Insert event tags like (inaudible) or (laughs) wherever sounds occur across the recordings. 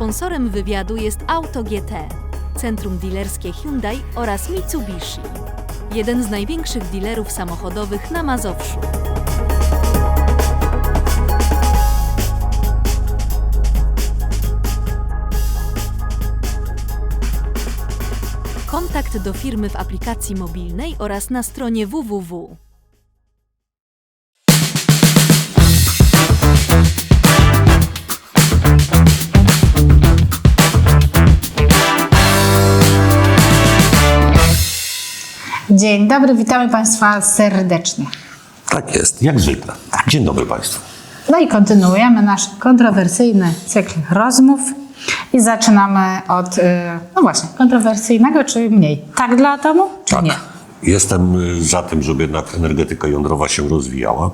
Sponsorem wywiadu jest Auto GT, centrum dilerskie Hyundai oraz Mitsubishi. Jeden z największych dilerów samochodowych na Mazowszu. Kontakt do firmy w aplikacji mobilnej oraz na stronie www. Dzień dobry, witamy Państwa serdecznie. Tak jest, jak zwykle. Dzień dobry Państwu. No i kontynuujemy nasz kontrowersyjny cykl rozmów i zaczynamy od, y, no właśnie, kontrowersyjnego czy mniej? Tak dla atomu, czy Tak. nie? Jestem y, za tym, żeby jednak energetyka jądrowa się rozwijała,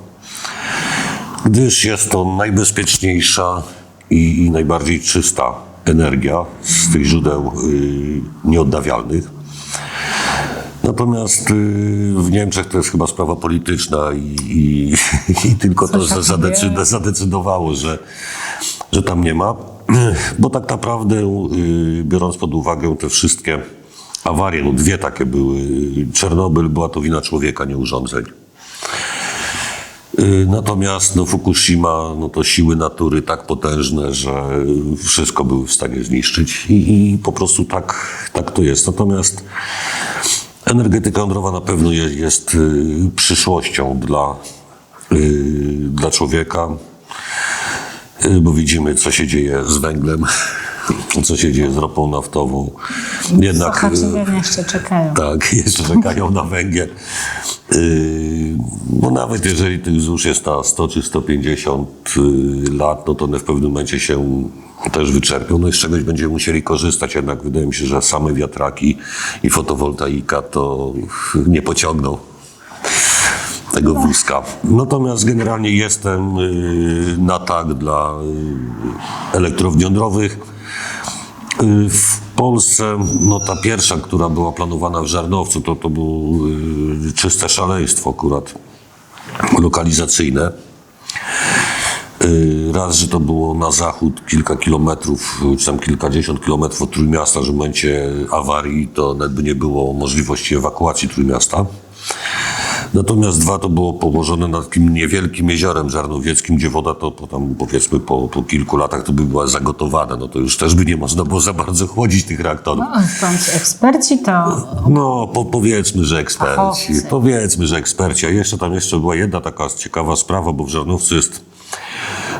gdyż jest to najbezpieczniejsza i, i najbardziej czysta energia z tych źródeł y, nieodnawialnych. Natomiast y, w Niemczech to jest chyba sprawa polityczna i, i, (laughs) i tylko to Coś za- takiego. zadecyd- zadecydowało, że, że tam nie ma. (clears throat) Bo tak naprawdę, y, biorąc pod uwagę te wszystkie awarie, no dwie takie były. Czernobyl była to wina człowieka, nie urządzeń. Y, Natomiast no, Fukushima, no to siły natury tak potężne, że wszystko były w stanie zniszczyć i, i po prostu tak, tak to jest. Natomiast energetyka jądrowa na pewno jest, jest y, przyszłością dla, y, dla człowieka, y, bo widzimy, co się dzieje z węglem, (laughs) co się dzieje z ropą naftową. Jednak, y, jeszcze czekają. tak, (laughs) jeszcze czekają na węgiel. Yy, Bo nawet jeżeli tych złóż jest na 100 czy 150 yy, lat, no to one w pewnym momencie się też wyczerpią. No i z czegoś będziemy musieli korzystać. Jednak wydaje mi się, że same wiatraki i fotowoltaika to nie pociągną tego wózka. Natomiast generalnie jestem na tak dla elektrowni jądrowych. Y, W Polsce, no ta pierwsza, która była planowana w Żarnowcu, to, to było y, czyste szaleństwo akurat lokalizacyjne. Y, Raz, że to było na zachód kilka kilometrów, czy tam kilkadziesiąt kilometrów od Trójmiasta, że w momencie awarii to nawet by nie było możliwości ewakuacji Trójmiasta. Natomiast dwa to było położone nad takim niewielkim jeziorem żarnowieckim, gdzie woda to po tam powiedzmy po, po kilku latach to by była zagotowana. No to już też by nie można było za bardzo chłodzić tych reaktorów. No, skąd eksperci to No, po, powiedzmy, że eksperci. Fachowcy. Powiedzmy, że eksperci. A jeszcze tam jeszcze była jedna taka ciekawa sprawa, bo w Żarnowcu jest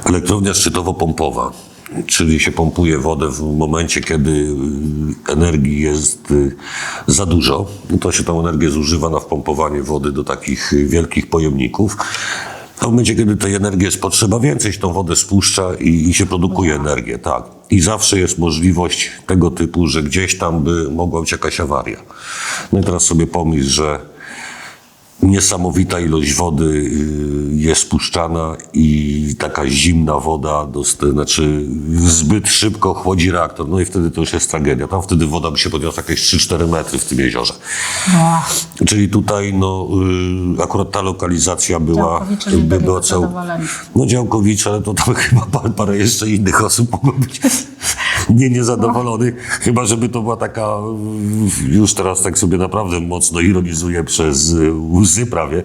elektrownia szczytowo-pompowa. Czyli się pompuje wodę w momencie, kiedy y, energii jest y, za dużo. To się tą energię zużywa na wpompowanie wody do takich y, wielkich pojemników. A w momencie, kiedy tej energii jest potrzeba więcej, się tą wodę spuszcza i, i się produkuje energię, tak. I zawsze jest możliwość tego typu, że gdzieś tam by mogła być jakaś awaria. No i teraz sobie pomyśl, że niesamowita ilość wody y, jest spuszczana i taka zimna woda, znaczy zbyt szybko chłodzi reaktor, no i wtedy to już jest tragedia. Tam wtedy woda by się podniosła jakieś 3-4 metry w tym jeziorze. no, Czyli tutaj no, y, akurat ta lokalizacja była, by, była cał... No Działkowicze, ale to tam (laughs) chyba parę jeszcze innych osób mogło być nie niezadowolonych. Chyba, żeby to była taka, już teraz tak sobie naprawdę mocno ironizuję przez łzy prawie,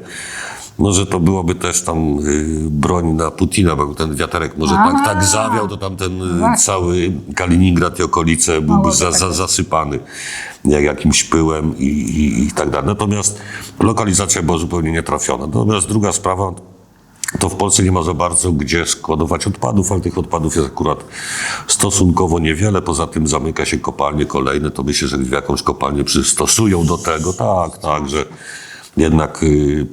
no, że to byłoby też tam y, broń na Putina, bo ten wiaterek może tak, tak zawiał, to tam ten y, Właśnie. cały Kaliningrad i okolice byłby za, za, zasypany jak jakimś pyłem i, i, i tak dalej. Natomiast lokalizacja była zupełnie nietrafiona. Natomiast druga sprawa, to w Polsce nie ma za bardzo gdzie składować odpadów, ale tych odpadów jest akurat stosunkowo niewiele. Poza tym zamyka się kopalnie kolejne, to myślę, że w jakąś kopalnię przystosują do tego. Tak, tak, że jednak... y,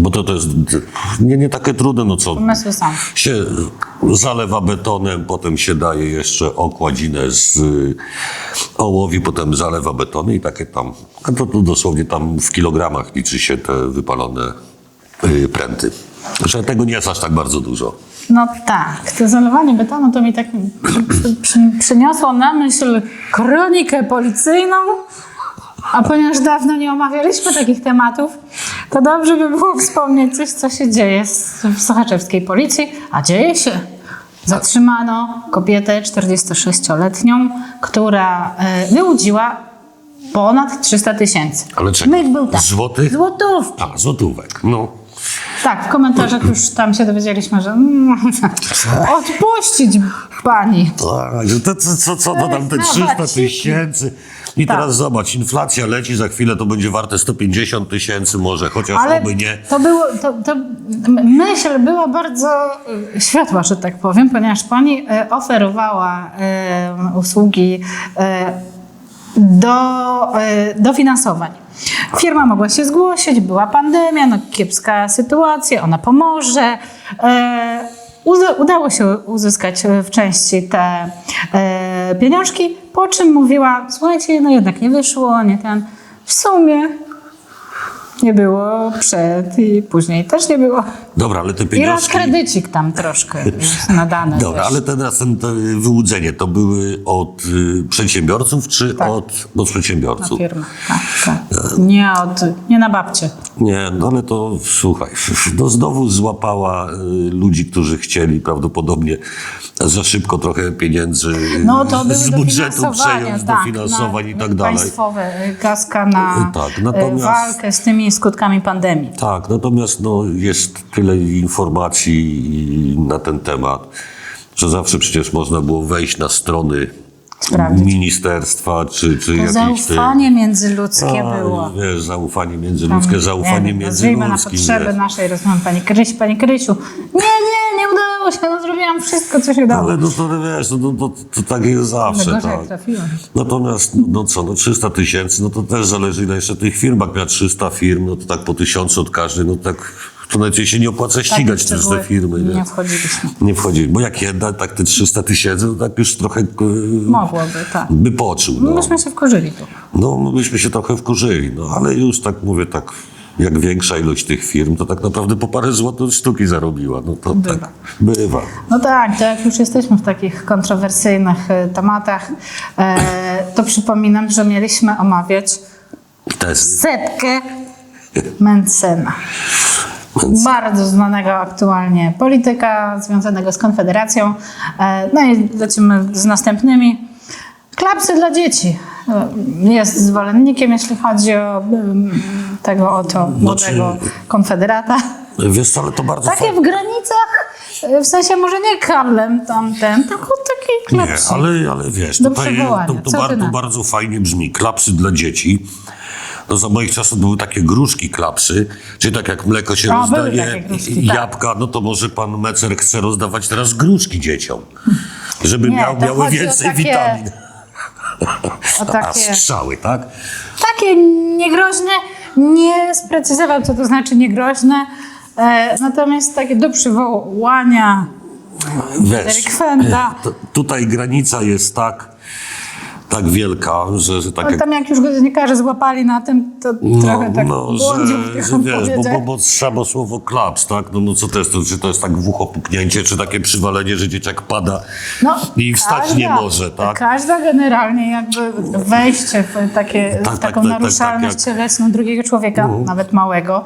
bo to, to jest nie, nie takie trudne, no co się zalewa betonem, potem się daje jeszcze okładzinę z y, ołowi, potem zalewa betony i takie tam, a to, to dosłownie tam w kilogramach liczy się te wypalone y, pręty. Że tego nie jest aż tak bardzo dużo. No tak, to zalewanie betonu to mi tak przy, przy, przy, przyniosło na myśl kronikę policyjną, a ponieważ dawno nie omawialiśmy takich tematów, to dobrze by było wspomnieć coś, co się dzieje w sochaczewskiej policji, a dzieje się. Zatrzymano kobietę 46-letnią, która e, wyłudziła ponad 300 tysięcy. Ale czego? Myk był tak. Złotych? Złotówki. A, złotówek. No. Tak, w komentarzach już tam się dowiedzieliśmy, że mm, (laughs) odpuścić pani. Tak, to co, co, co to tam te No, 300 waciki. tysięcy? I Tak. teraz zobacz, inflacja leci, za chwilę to będzie warte 150 tysięcy może, chociaż oby nie. to było, to, to myśl była bardzo e, światła, że tak powiem, ponieważ pani e, oferowała e, usługi do e, dofinansowań. Firma mogła się zgłosić, była pandemia, no kiepska sytuacja, ona pomoże. E, Udało się uzyskać e, w części te pieniążki, po czym mówiła, słuchajcie, no jednak nie wyszło, nie ten. W sumie nie było przed i później też nie było. Dobra, ale te I raz kredycik tam troszkę (laughs) jest nadany. Dobra, też. ale teraz ten, to wyłudzenie to były od y, przedsiębiorców czy Tak. od, od Na przedsiębiorców? firmę. Tak, tak. Nie, od, nie na babcie. Nie, no ale to słuchaj, (laughs) no znowu złapała y, ludzi, którzy chcieli prawdopodobnie za szybko trochę pieniędzy No to były z budżetu przejąć, tak, dofinansowań na, i tak dalej. Państwowe, y, kaska na Tak, y, walkę z tymi skutkami pandemii. Tak, natomiast no, jest tyle informacji na ten temat, że zawsze przecież można było wejść na strony Sprawdzić. ministerstwa, czy, czy jakieś... zaufanie międzyludzkie A, było. Wiesz, zaufanie międzyludzkie, Nie zaufanie wiem, Nazwijmy na międzyludzkie. potrzeby wiesz. naszej rozmowy. Pani Kryś, Pani Krysiu. Nie, nie, nie udało się. No zrobiłam wszystko, co się dało. Ale no to wiesz, no, to, to, to tak jest zawsze, tak. trafiłem. Natomiast, no, no co, no 300 tysięcy, no to też zależy ile jeszcze tych firm. Jak miała 300 firm, no to tak po tysiącu od każdej, no tak to nawet się nie opłaca ścigać Takie też te firmy. Nie, Nie wchodziliśmy. nie wchodzi, bo jak jedna, tak te 300 tysięcy, to tak już trochę e, Mogłoby, tak. by poczuł. No. Myśmy się wkurzyli tu. no, my byśmy się trochę wkurzyli, no ale już tak mówię, tak jak większa ilość tych firm, to tak naprawdę po parę złotych sztuki zarobiła. No to Bywa. tak bywa. No tak, to jak już jesteśmy w takich kontrowersyjnych e, tematach, e, to przypominam, że mieliśmy omawiać Tezy. setkę Mencena. Bardzo znanego aktualnie polityka związanego z Konfederacją. E, No i lecimy z następnymi. Klapsy dla dzieci. E, Jest zwolennikiem, jeśli chodzi o tego oto młodego konfederata. Wiesz co, ale to bardzo Takie w granicach, e, w sensie może nie kablem tamten, tylko taki Nie, klapsy. ale, ale wiesz, Do tutaj to, to, ty bardzo, to? bardzo fajnie brzmi. Klapsy dla dzieci. No za moich czasów były takie gruszki klapsy, czyli tak jak mleko się A, rozdaje, takie gruszki, i tak. jabłka, no to może pan Mecer chce rozdawać teraz gruszki dzieciom, żeby Nie, miał, to miały więcej takie- witamin. O (laughs) A takie, strzały, tak? takie niegroźne, nie sprecyzował, co to znaczy niegroźne, e, natomiast takie do przywołania Wiesz, (laughs) to, tutaj granica jest tak, tak wielka, że, że tak Ale jak tam jak już go dziennikarze złapali na tym, to trochę tak no, błądził w że, że wiesz, bo, bo, bo słowo klaps, tak? No, no co to jest? To, czy to jest tak w ucho puknięcie, czy takie przywalenie, że dzieciak pada No, i wstać nie może, tak? Każda generalnie jakby wejście w, takie, Tak, w tak, taką tak, tak, naruszalność tak, cielesną drugiego człowieka, nawet małego.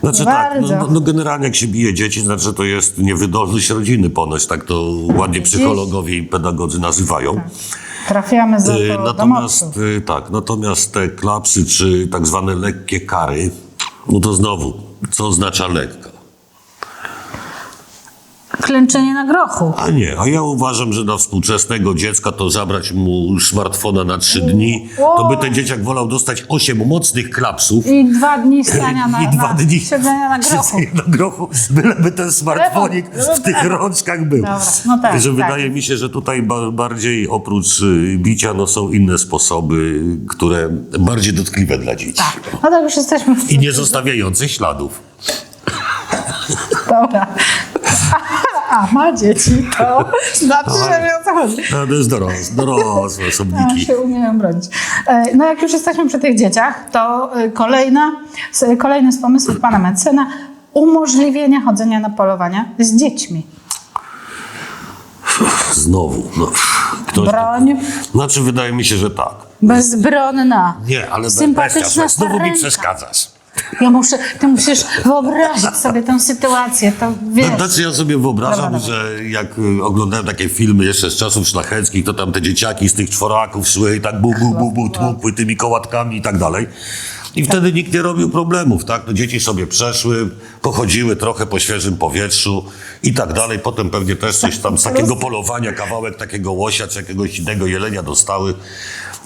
Znaczy tak, no, Bardzo. no, no generalnie jak się bije dzieci, znaczy to jest niewydolność rodziny ponoć, tak to ładnie psychologowie i pedagodzy nazywają. Trafiamy za Y, to do Natomiast mopsu. y, tak, natomiast te klapsy czy tak zwane lekkie kary, no to znowu, co oznacza lekka? Klęczenie na grochu. A nie, a ja uważam, że dla współczesnego dziecka to zabrać mu smartfona na trzy dni, to by ten dzieciak wolał dostać osiem mocnych klapsów I dwa dni stania (laughs) na, i dwa na dni siedzenia na (laughs) grochu. siedzenia na grochu, byleby ten smartfonik w tych rączkach był. Dobra, no tak, Że tak. wydaje mi się, że tutaj ba- bardziej oprócz y, bicia no są inne sposoby, które bardziej dotkliwe dla dzieci. No to już jesteśmy w... I nie zostawiające śladów. Dobra. A, ma dzieci, to (laughs) znaczy, że wie o co chodzi. No, to jest dorosłe, dorosłe (laughs) Ja osobniki. się umiem bronić. E, No jak już jesteśmy przy tych dzieciach, to e, kolejna, kolejny z pomysłów pana Mencena umożliwienie chodzenia na polowania z dziećmi. Znowu. No, ktoś Broń Znaczy, wydaje mi się, że tak. bezbronna, Nie, ale sympatyczna bestia, znowu mi przeszkadzasz. Ja muszę, ty musisz wyobrazić sobie tę sytuację, to wiesz. Znaczy ja sobie wyobrażam, Dobra, że jak y, oglądałem takie filmy jeszcze z czasów szlacheckich, to tam te dzieciaki z tych czworaków szły i tak bu, bu, bu, bu, tłukły tymi kołatkami i tak dalej. I wtedy nikt nie robił problemów, tak? No dzieci sobie przeszły, pochodziły trochę po świeżym powietrzu i tak dalej. Potem pewnie też coś tam z takiego polowania, kawałek takiego łosia czy jakiegoś innego jelenia dostały.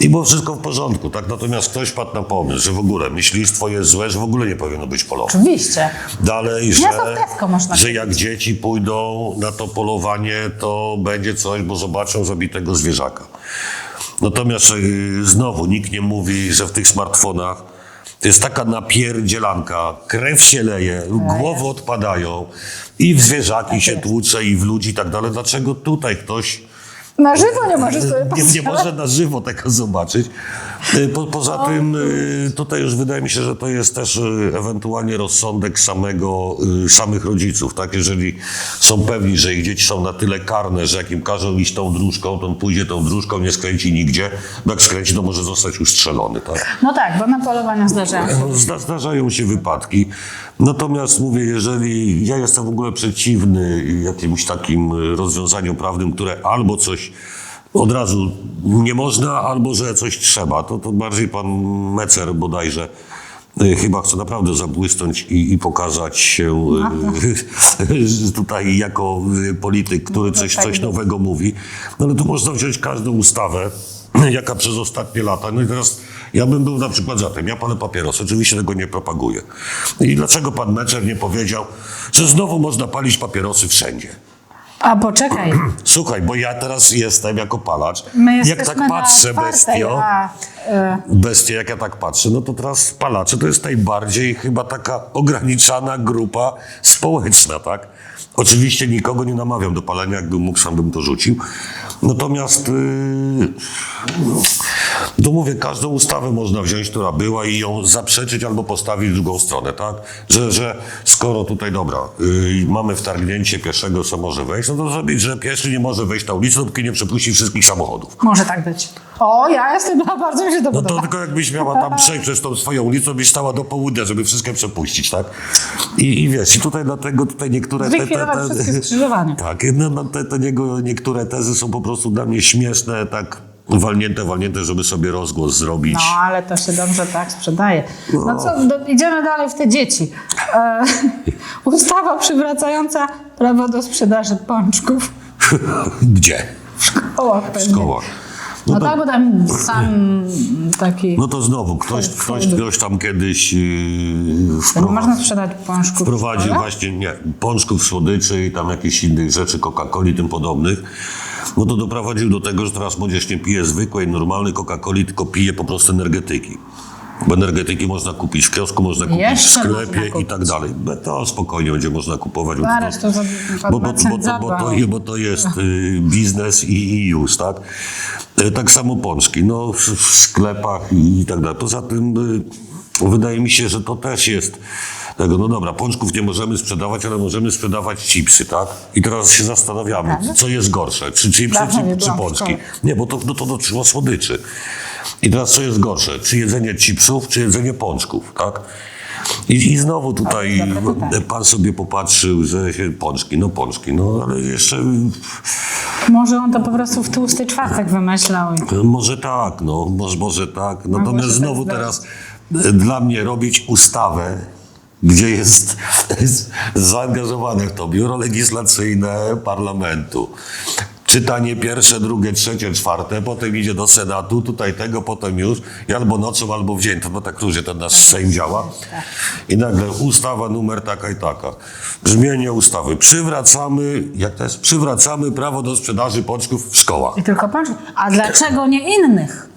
I było wszystko w porządku, tak? Natomiast ktoś padł na pomysł, że w ogóle myślistwo jest złe, że w ogóle nie powinno być polowane. Oczywiście. Dalej, że, można że jak dzieci pójdą na to polowanie, to będzie coś, bo zobaczą zabitego zwierzaka. Natomiast yy, znowu nikt nie mówi, że w tych smartfonach to jest taka napierdzielanka, krew się leje, głowy odpadają i w zwierzaki się tłucze i w ludzi i tak dalej. Dlaczego tutaj ktoś Na żywo nie możesz sobie nie, nie może na żywo tego zobaczyć. Y, Po, poza tym y, tutaj już wydaje mi się, że to jest też y, ewentualnie rozsądek samego, samych rodziców. Tak? Jeżeli są pewni, że ich dzieci są na tyle karne, że jak im każą iść tą dróżką, to on pójdzie tą dróżką, nie skręci nigdzie, jak skręci, to może zostać ustrzelony. Tak? No tak, bo na polowaniach zdarzają się. Zda, zdarzają się wypadki. Natomiast mówię, jeżeli ja jestem w ogóle przeciwny jakimś takim rozwiązaniom prawnym, które albo coś od razu nie można, albo że coś trzeba, to, to bardziej pan Mecer bodajże y, chyba chce naprawdę zabłysnąć i, i pokazać się y, (laughs) tutaj jako y, polityk, który coś, tak coś nowego mówi. No ale tu można wziąć każdą ustawę, (clears throat) jaka przez ostatnie lata. No i teraz ja bym był na przykład za tym. Ja palę papierosy, oczywiście tego nie propaguję. I dlaczego pan Meczer nie powiedział, że znowu można palić papierosy wszędzie? A poczekaj, (clears throat) Słuchaj, bo ja teraz jestem jako palacz. my jak tak patrzę, bestio, a, y, bestie, jak ja tak patrzę, no to teraz palacze to jest najbardziej chyba taka ograniczana grupa społeczna, tak? Oczywiście nikogo nie namawiam do palenia, jakbym mógł, sam bym to rzucił. Natomiast yy, to mówię, każdą ustawę można wziąć, która była i ją zaprzeczyć albo postawić w drugą stronę, tak? Że, że skoro tutaj, dobra, yy, mamy wtargnięcie pieszego, co może wejść, no to zrobić, że pieszy nie może wejść na ulicę, dopóki nie przepuści wszystkich samochodów. może tak być. O, ja jestem, (laughs) bardzo mi się to No to tylko jakbyś miała tam (laughs) przejść przez tą swoją ulicę, byś stała do południa, żeby wszystkie przepuścić, tak? I, i wiesz, i tutaj dlatego tutaj niektóre... Zlikwidować wszystkie skrzyżowania. (laughs) Tak, no, no, te, te niego, niektóre tezy są po prostu dla mnie śmieszne, tak walnięte, walnięte, żeby sobie rozgłos zrobić. No, ale to się dobrze tak sprzedaje. No co, do, idziemy dalej w te dzieci. E, (laughs) ustawa przywracająca prawo do sprzedaży pączków (laughs) Gdzie? w szkołach W pewnie. szkołach. No, No, tak, bo tam sam taki... no to znowu, ktoś, ktoś, ktoś tam kiedyś yy, można sprzedać pączków Wprowadził właśnie, nie, pączków, słodyczy i tam jakichś innych rzeczy, Coca-Coli i tym podobnych. No to doprowadził do tego, że teraz młodzież nie pije zwykłej, normalnej Coca-Coli, tylko pije po prostu energetyki. Bo energetyki można kupić w kiosku, można kupić Jeszcze w można sklepie i kupić. tak dalej. To spokojnie będzie można kupować. bo to za- za bo, bo, bo, procent to, bo, to, zadbał. bo to jest y, biznes i, i już, tak? Y, Tak samo pączki, no w, w sklepach i, i tak dalej. Poza tym y, wydaje mi się, że to też jest tego, no dobra, pączków nie możemy sprzedawać, ale możemy sprzedawać chipsy, tak? I teraz się zastanawiamy, co jest gorsze, czy chipsy, Dawno nie czy, czy byłam w pączki. szkole. Nie, bo to, no to dotyczyło słodyczy. I teraz co jest gorsze, czy jedzenie chipsów, czy jedzenie pączków, tak? I, I znowu tutaj pan sobie popatrzył, że się pączki, no pączki, no ale jeszcze Może on to po prostu w tłusty czwartek wymyślał. i- może tak, no może, może tak. Natomiast się znowu tak teraz e, dla mnie robić ustawę, gdzie jest (laughs) zaangażowane w to biuro legislacyjne parlamentu. Czytanie pierwsze, drugie, trzecie, czwarte, potem idzie do Senatu, tutaj tego, potem już, i albo nocą, albo w dzień, to bo tak różnie ten nasz Sejm działa. I nagle ustawa numer taka i taka. Brzmienie ustawy. Przywracamy, jak to jest? Przywracamy prawo do sprzedaży pączków w szkołach. I tylko pączków. A dlaczego nie innych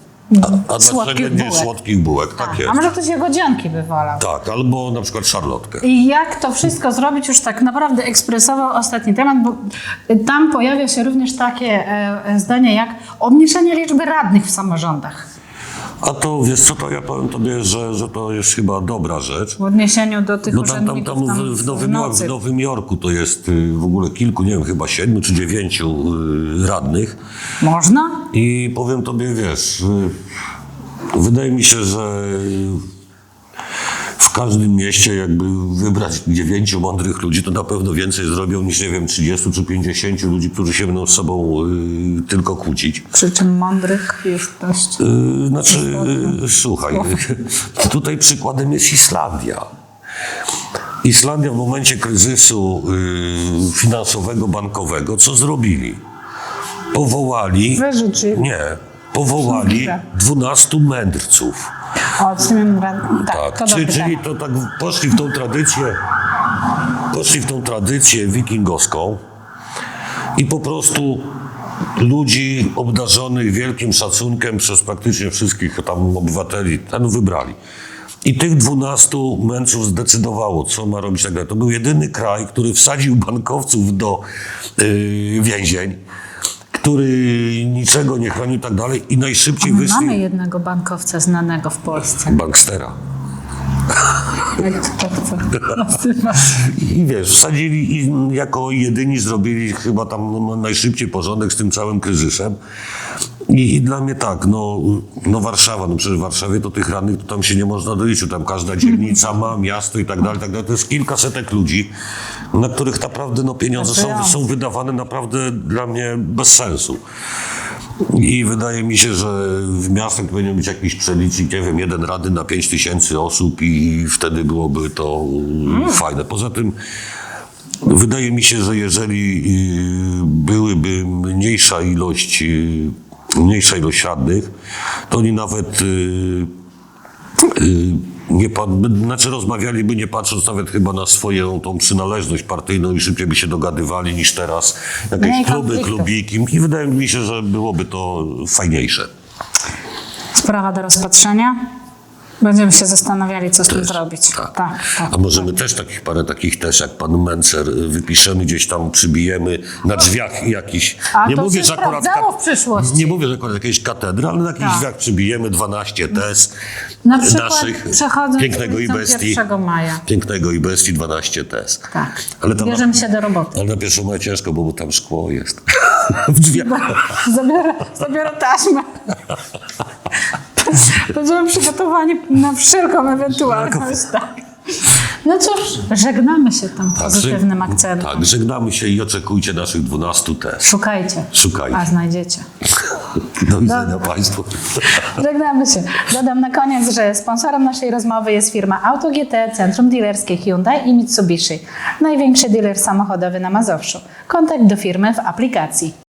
A słodkich dlaczego nie bułek? słodkich bułek? Tak jest. A może ktoś jagodzianki by wolał? Tak, albo na przykład szarlotkę. I jak to wszystko zrobić, już tak naprawdę ekspresowo ostatni temat, bo tam pojawia się również takie e, e, zdanie jak obniżenie liczby radnych w samorządach. A to wiesz co, to ja powiem tobie, że, że to jest chyba dobra rzecz. W odniesieniu do tych No tam, tam, tam tam w, w, Nowym Jorku, nocy. w Nowym Jorku to jest y, w ogóle kilku, nie wiem, chyba siedmiu czy dziewięciu y, radnych. Można? I powiem tobie, wiesz, y, wydaje mi się, że w każdym mieście jakby wybrać dziewięciu mądrych ludzi, to na pewno więcej zrobią niż, nie wiem, 30 czy 50 ludzi, którzy się będą z sobą y, tylko kłócić. Przy czym mądrych jest dość. Y, Znaczy, y, słuchaj, tutaj przykładem jest Islandia. Islandia w momencie kryzysu y, finansowego, bankowego, co zrobili? Powołali, Wyrzuci. nie, powołali Dobrze. 12 mędrców. O, z tym tak, Tak, to czyli, dobry czyli to tak poszli w tą tradycję, poszli w tą tradycję wikingowską i po prostu ludzi obdarzonych wielkim szacunkiem przez praktycznie wszystkich tam obywateli ten wybrali. I tych dwunastu mędrców zdecydowało, co ma robić tak dalej. To był jedyny kraj, który wsadził bankowców do yy, więzień, który niczego nie chronił i tak dalej i najszybciej wyszli... mamy jednego bankowca znanego w Polsce. Bankstera. I wiesz, wsadzili i jako jedyni zrobili chyba tam najszybciej porządek z tym całym kryzysem. I, I dla mnie tak, no, no Warszawa, no przecież w Warszawie to tych rannych to tam się nie można doliczyć, tam każda dzielnica ma, miasto i tak dalej, tak dalej. To jest kilkasetek ludzi, na których naprawdę no, pieniądze są, są wydawane naprawdę dla mnie bez sensu. I wydaje mi się, że w miastach powinien być jakiś przelicznik, nie wiem, jeden rady na 5 tysięcy osób i wtedy byłoby to mm. fajne. Poza tym wydaje mi się, że jeżeli y, byłyby mniejsza ilość, y, mniejsza ilość radnych, to oni nawet y, y, nie, znaczy rozmawialiby nie patrząc nawet chyba na swoją tą przynależność partyjną i szybciej by się dogadywali niż teraz jakieś Mniej kluby, klubiki i wydaje mi się, że byłoby to fajniejsze. Sprawa do rozpatrzenia. Będziemy się zastanawiali, co z tym zrobić. Tak. tak, tak. A możemy też takich parę takich też jak pan Mencer y, wypiszemy gdzieś tam, przybijemy na drzwiach jakiś. A to się sprawdzało w przyszłości. Nie mówię, że akurat jakiejś katedry, ale na jakichś Tak. drzwiach przybijemy 12 tez Na przykład naszych pięknego i bestii. 1 maja. Pięknego i bestii 12 tez. Tak. Ale tam Bierzemy się do roboty. Ale na pierwszą maja ciężko, bo tam szkło jest. (laughs) w drzwiach. Zabiorę, zabiorę taśmę. (laughs) Będziemy przygotowani na wszelką ewentualność. Tak. No cóż, żegnamy się tym pozytywnym żeg- akcentem. Tak, żegnamy się i oczekujcie naszych 12 tez. Szukajcie. Szukajcie. A znajdziecie. (laughs) Do widzenia Państwu. (laughs) Żegnamy się. Dodam na koniec, że sponsorem naszej rozmowy jest firma AutoGT, Centrum Dealerskie Hyundai i Mitsubishi. Największy dealer samochodowy na Mazowszu. Kontakt do firmy w aplikacji.